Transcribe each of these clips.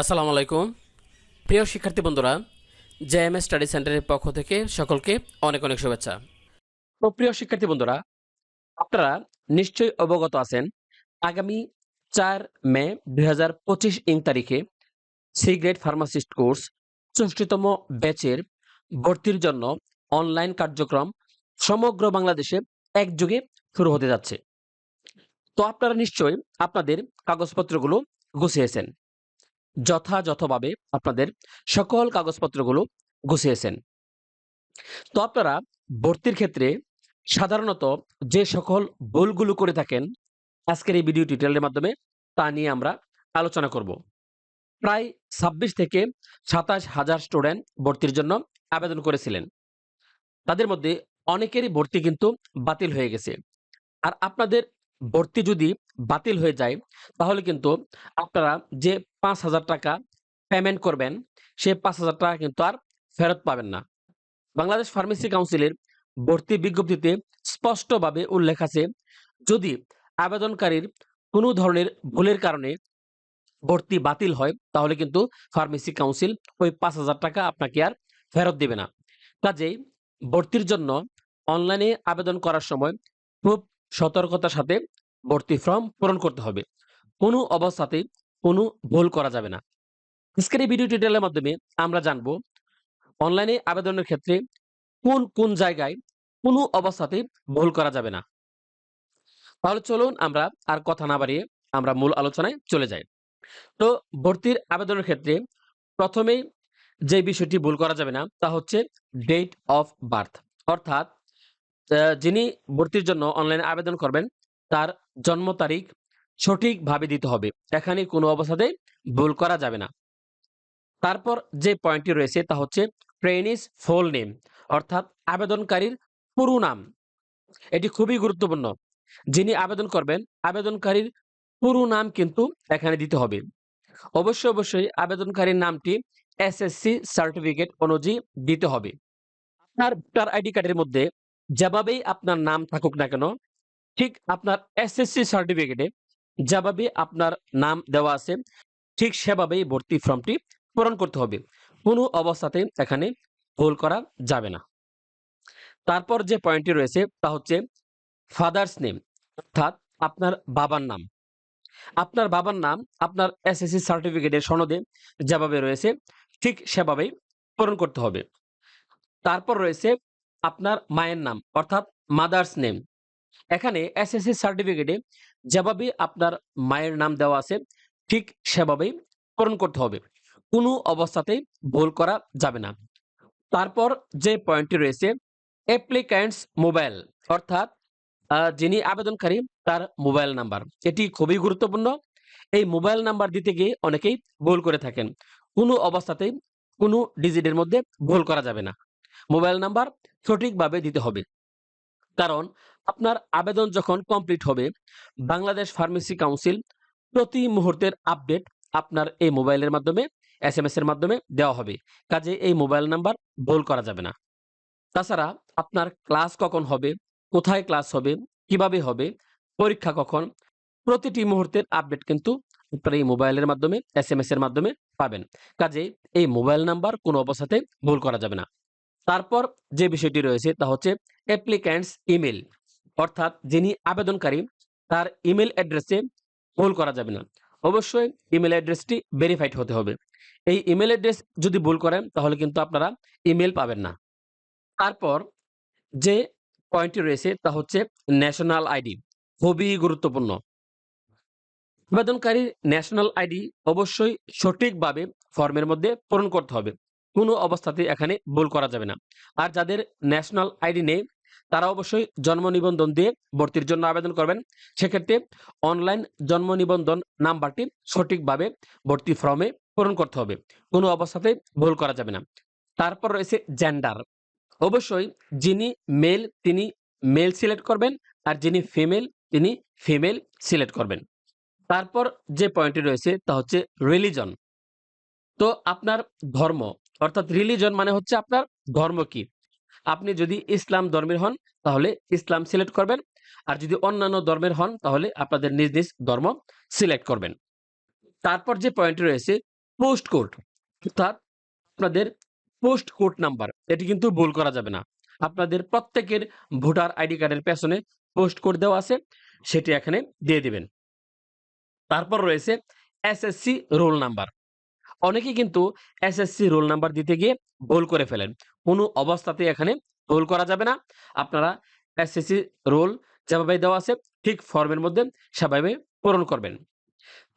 আসসালামু আলাইকুম। প্রিয় শিক্ষার্থী বন্ধুরা জেএমএস স্টাডি সেন্টারের পক্ষ থেকে সকলকে অনেক অনেক শুভেচ্ছা। তো প্রিয় শিক্ষার্থী বন্ধুরা, আপনারা নিশ্চয়ই অবগত আছেন, আগামী চার মে দুই হাজার পঁচিশ ইং তারিখে সি গ্রেড ফার্মাসিস্ট কোর্স চৌষট্টিতম ব্যাচের ভর্তির জন্য অনলাইন কার্যক্রম সমগ্র বাংলাদেশে একযোগে শুরু হতে যাচ্ছে। তো আপনারা নিশ্চয়ই আপনাদের কাগজপত্রগুলো গুছিয়েছেন। যথাযথভাবে আপনাদের সকল কাগজপত্রগুলো গুছিয়েছেন। তো আপনারা ভর্তির ক্ষেত্রে সাধারণত যে সকল ভুলগুলো করে থাকেন, আজকের এই ভিডিও টিউটোরিয়ালের মাধ্যমে তা নিয়ে আমরা আলোচনা করব। প্রায় ছাব্বিশ থেকে সাতাশ হাজার স্টুডেন্ট ভর্তির জন্য আবেদন করেছিলেন। তাদের মধ্যে অনেকেরই ভর্তি কিন্তু বাতিল হয়ে গেছে। আর আপনাদের ভর্তি যদি বাতিল হয়ে যায় তাহলে কিন্তু আপনারা যে পাঁচ হাজার টাকা পেমেন্ট করবেন সেই পাঁচ হাজার টাকা কিন্তু আর ফেরত পাবেন না। বাংলাদেশ ফার্মেসি কাউন্সিলের ভর্তি বিজ্ঞপ্তিতে স্পষ্টভাবে উল্লেখ আছে যদি আবেদনকারীর কোনো ধরনের ভুলের কারণে ভর্তি বাতিল হয় তাহলে কিন্তু ফার্মেসি কাউন্সিল ওই পাঁচ হাজার টাকা আপনাকে আর ফেরত দেবে না। কাজেই ভর্তির জন্য অনলাইনে আবেদন করার সময় খুব সতর্কতার সাথে ভর্তি ফর্ম পূরণ করতে হবে। কোনো অবস্থাতেই কোনো ভুল করা যাবে না। আজকের এই ভিডিও টিউটোরিয়ালের মাধ্যমে আমরা জানব অনলাইনে আবেদনের ক্ষেত্রে কোন কোন জায়গায় কোনো অবস্থাতে ভুল করা যাবে না। তাহলে চলুন আমরা আর কথা না বাড়িয়ে আমরা মূল আলোচনায় চলে যাই। তো ভর্তির আবেদনের ক্ষেত্রে প্রথমেই যে বিষয়টি ভুল করা যাবে না, তা হচ্ছে ডেট অফ বার্থ অর্থাৎ যিনি ভর্তির জন্য অনলাইনে আবেদন করবেন, তার জন্ম তারিখ সঠিকভাবে দিতে হবে। এখানে কোনো অবস্থাতেই ভুল করা যাবে না। তারপর যে পয়েন্টটি রয়েছে, তা হচ্ছে ট্রেনিস ফুল নেম অর্থাৎ আবেদনকারীর পুরো নাম। এটি খুবই গুরুত্বপূর্ণ। যিনি আবেদন করবেন, আবেদনকারীর পুরো নাম কিন্তু এখানে দিতে হবে। অবশ্যই অবশ্যই আবেদনকারীর নামটি এসএসসি সার্টিফিকেট অনুযায়ী দিতে হবে। আপনার ভোটার আইডি কার্ডের মধ্যে যেভাবেই আপনার নাম থাকুক না কেন, ঠিক আপনার এসএসসি সার্টিফিকেটে যেভাবে আপনার নাম দেওয়া আছে, ঠিক সেভাবেই ভর্তি ফর্মটি পূরণ করতে হবে। কোনো অবস্থাতে এখানে ভুল করা যাবে না। তারপর যে পয়েন্টটি রয়েছে তা হচ্ছে ফাদার্স নেম অর্থাৎ আপনার বাবার নাম। আপনার বাবার নাম আপনার এসএসসি সার্টিফিকেটের সনদে যেভাবে রয়েছে, ঠিক সেভাবেই পূরণ করতে হবে। তারপর রয়েছে আপনার মায়ের নাম, অর্থাৎ মাদার্স নেম এখানে এসএসসি সার্টিফিকেটে যেভাবে আপনার মায়ের নাম দেওয়া আছে, ঠিক সেভাবেই পূরণ করতে হবে। কোনো অবস্থাতেই ভুল করা যাবে না। তারপর যে পয়েন্টটি রয়েছে অ্যাপ্লিক্যান্টস মোবাইল অর্থাৎ যিনি আবেদনকারী, তার মোবাইল নাম্বার এটি খুবই গুরুত্বপূর্ণ। এই মোবাইল নাম্বার দিতে গিয়ে অনেকেই ভুল করে থাকেন। কোনো অবস্থাতেই কোনো ডিজিটের মধ্যে ভুল করা যাবে না। মোবাইল নাম্বার সঠিকভাবে দিতে হবে। কারণ আপনার আবেদন যখন কমপ্লিট হবে, বাংলাদেশ ফার্মেসি কাউন্সিল প্রতি মুহূর্তের আপডেট আপনার এই মোবাইলের মাধ্যমে এস এম এর মাধ্যমে দেওয়া হবে। কাজে এই মোবাইল নাম্বার ভুল করা যাবে না। তাছাড়া আপনার ক্লাস কখন হবে, কোথায় ক্লাস হবে, কীভাবে হবে, পরীক্ষা কখন, প্রতিটি মুহূর্তের আপডেট কিন্তু আপনার এই মোবাইলের মাধ্যমে এস এর মাধ্যমে পাবেন। কাজে এই মোবাইল নাম্বার কোনো অবস্থাতে ভুল করা যাবে না। তারপর যে বিষয়টি রয়েছে তা হচ্ছে অ্যাপ্লিক্যান্টস ইমেল অর্থাৎ যিনি আবেদনকারী, তার ইমেল অ্যাড্রেসে ভুল করা যাবে না। অবশ্যই ইমেল অ্যাড্রেসটি ভেরিফাইড হতে হবে। এই ইমেল অ্যাড্রেস যদি ভুল করেন, তাহলে কিন্তু আপনারা ইমেল পাবেন না। তারপর যে পয়েন্টটি রয়েছে তা হচ্ছে ন্যাশনাল আইডি খুবই গুরুত্বপূর্ণ। আবেদনকারীর ন্যাশনাল আইডি অবশ্যই সঠিকভাবে ফর্মের মধ্যে পূরণ করতে হবে। কোনো অবস্থাতে এখানে ভুল করা যাবে না। আর যাদের ন্যাশনাল আইডি নেই, তারা অবশ্যই জন্ম নিবন্ধন দিয়ে ভর্তির জন্য আবেদন করবেন। সেক্ষেত্রে অনলাইন জন্ম নিবন্ধন নাম্বারটি সঠিকভাবে ভর্তি ফর্মে পূরণ করতে হবে। কোনো অবস্থাতে ভুল করা যাবে না। তারপর রয়েছে জেন্ডার অবশ্যই যিনি মেল তিনি মেল সিলেক্ট করবেন আর যিনি ফিমেল তিনি ফিমেল সিলেক্ট করবেন। তারপর যে পয়েন্টটি রয়েছে তা হচ্ছে রিলিজন তো আপনার ধর্ম অর্থাৎ রিলিজন মানে হচ্ছে আপনার ধর্ম কি? আপনি যদি ইসলাম ধর্মের হন, তাহলে ইসলাম সিলেক্ট করবেন। আর যদি অন্যান্য ধর্মের হন, তাহলে আপনাদের নিজ নিজ ধর্ম সিলেক্ট করবেন। তারপর যে পয়েন্ট রয়েছে পোস্ট কোড অর্থাৎ আপনাদের পোস্ট কোড নাম্বার এটি কিন্তু ভুল করা যাবে না। আপনাদের প্রত্যেকের ভোটার আইডি কার্ডের পেছনে পোস্ট কোড দেওয়া আছে, সেটি এখানে দিয়ে দিবেন। তারপর রয়েছে এসএসসি রোল নাম্বার অনেকে কিন্তু এসএসসি রোল নাম্বার দিতে গিয়ে ভুল করে ফেলেন। কোনো অবস্থাতে এখানে ভুল করা যাবে না। আপনারা এসএসসি রোল যেভাবে দেওয়া আছে, ঠিক ফর্মের মধ্যে সেভাবে পূরণ করবেন।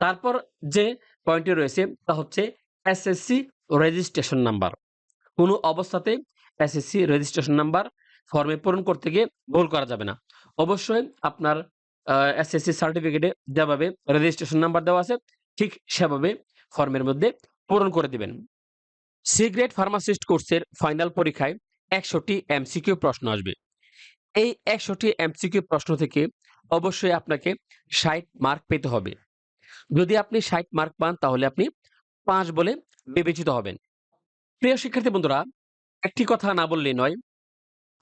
তারপর যে পয়েন্টটি রয়েছে, তা হচ্ছে এসএসসি রেজিস্ট্রেশন নাম্বার কোনো অবস্থাতে এসএসসি রেজিস্ট্রেশন নাম্বার ফর্মে পূরণ করতে গিয়ে ভুল করা যাবে না। অবশ্যই আপনার এসএসসি সার্টিফিকেটে যেভাবে রেজিস্ট্রেশন নাম্বার দেওয়া আছে, ঠিক সেভাবে ফর্মের মধ্যে পূরণ করে দিবেন। সিগ্রেট ফার্মাসিস্ট কোর্সের ফাইনাল পরীক্ষায় একশোটি এমসিকিউ প্রশ্ন আসবে। এই একশোটি এমসিকিউ প্রশ্ন থেকে অবশ্যই আপনাকে ষাট মার্ক পেতে হবে। যদি আপনি ষাট মার্ক পান, তাহলে আপনি পাঁচ বলে বিবেচিত হবেন। প্রিয় শিক্ষার্থী বন্ধুরা, একটি কথা না বললেই নয়,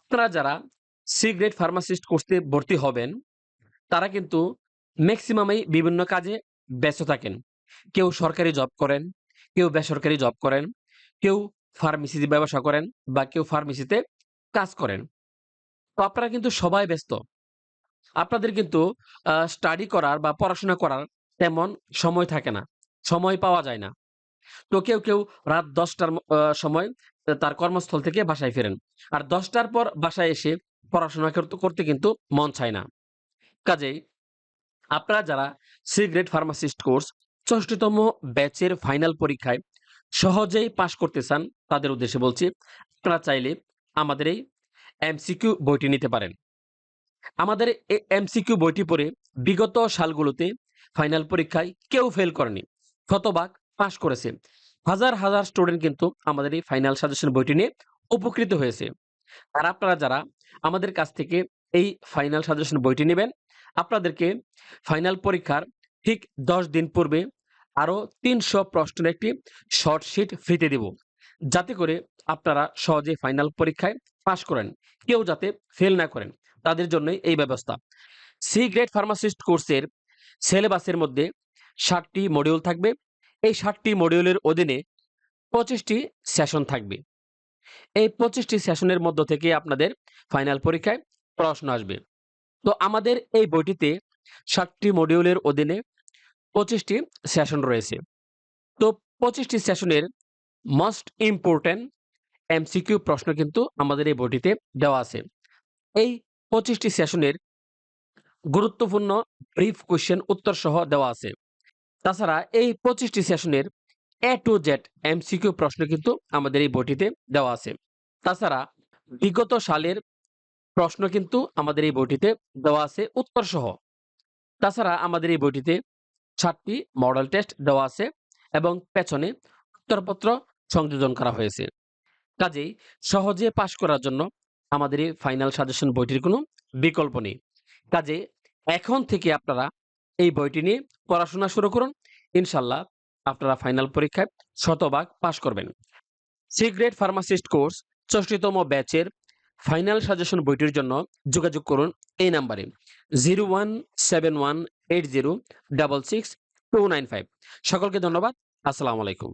আপনারা যারা সিগ্রেট ফার্মাসিস্ট কোর্সে ভর্তি হবেন, তারা কিন্তু ম্যাক্সিমামই বিভিন্ন কাজে ব্যস্ত থাকেন। কেউ সরকারি জব করেন, কেউ বেসরকারি জব করেন, কেউ ফার্মেসিতে ব্যবসা করেন বা কেউ ফার্মেসিতে কাজ করেন। তো আপনারা কিন্তু সবাই ব্যস্ত। আপনাদের কিন্তু স্টাডি করার বা পড়াশোনা করার তেমন সময় থাকে না। সময় পাওয়া যায় না। তো কেউ কেউ রাত দশটার সময় তার কর্মস্থল থেকে বাসায় ফেরেন। আর দশটার পর বাসায় এসে পড়াশোনা করতে কিন্তু মন চায় না। কাজেই আপনারা যারা সিগ্রেট ফার্মাসিস্ট কোর্স ষষ্ঠতম ব্যাচের ফাইনাল পরীক্ষায় সহজেই পাশ করতে চান, তাদের উদ্দেশ্যে বলছি, আপনারা চাইলে আমাদের এই এমসিকিউ বইটি নিতে পারেন। আমাদের এই এমসিকিউ বইটি পড়ে বিগত সালগুলোতে ফাইনাল পরীক্ষায় কেউ ফেল করেনি শতভাগ পাশ করেছে। হাজার হাজার স্টুডেন্ট কিন্তু আমাদের এই ফাইনাল সাজেশন বইটি নিয়ে উপকৃত হয়েছে। আর আপনারা যারা আমাদের কাছ থেকে এই ফাইনাল সাজেশন বইটি নেবেন, আপনাদেরকে ফাইনাল পরীক্ষার ঠিক দশ দিন পূর্বে আরও তিনশো প্রশ্নের একটি শর্টশিট ফ্রিতে দিব। যাতে করে আপনারা সহজে ফাইনাল পরীক্ষায় পাশ করেন। কেউ যাতে ফেল না করেন। তাদের জন্যই এই ব্যবস্থা। সি গ্রেড ফার্মাসিস্ট কোর্সের সিলেবাসের মধ্যে ষাটটি মডিউল থাকবে। এই ষাটটি মডিউলের অধীনে পঁচিশটি সেশন থাকবে। এই পঁচিশটি সেশনের মধ্য থেকে আপনাদের ফাইনাল পরীক্ষায় প্রশ্ন আসবে। তো আমাদের এই বইটিতে ষাটটি মডিউলের অধীনে পঁচিশটি সেশন রয়েছে। তো পঁচিশটি সেশনের মোস্ট ইম্পর্ট্যান্ট এমসিকিউ প্রশ্ন কিন্তু আমাদের এই বইটিতে দেওয়া আছে। এই পঁচিশটি সেশনের গুরুত্বপূর্ণ ব্রিফ কোয়েশ্চেন উত্তর সহ দেওয়া আছে। তাছাড়া এই পঁচিশটি সেশনের এ টু জেড এমসিকিউ প্রশ্ন কিন্তু আমাদের এই বইটিতে দেওয়া আছে। তাছাড়া বিগত সালের প্রশ্ন কিন্তু আমাদের এই বইটিতে দেওয়া আছে উত্তর সহ। তাছাড়া আমাদের এই বইটিতে সাতটি মডেল টেস্ট দেওয়া আছে এবং পেছনে উত্তরপত্র সংযোজন করা হয়েছে। কাজেই সহজে পাশ করার জন্য আমাদের এই ফাইনাল সাজেশন বইটির কোনো বিকল্প নেই। কাজে এখন থেকে আপনারা এই বইটি নিয়ে পড়াশোনা শুরু করুন। ইনশাল্লাহ আপনারা ফাইনাল পরীক্ষায় শতভাগ পাশ করবেন। সিগ্রেট ফার্মাসিস্ট কোর্স ষষ্ঠতম ব্যাচের ফাইনাল সাজেশন বইটির জন্য যোগাযোগ করুন এই নাম্বারে zero one seven one eight zero double six two nine five সকলকে ধন্যবাদ আসসালামু আলাইকুম।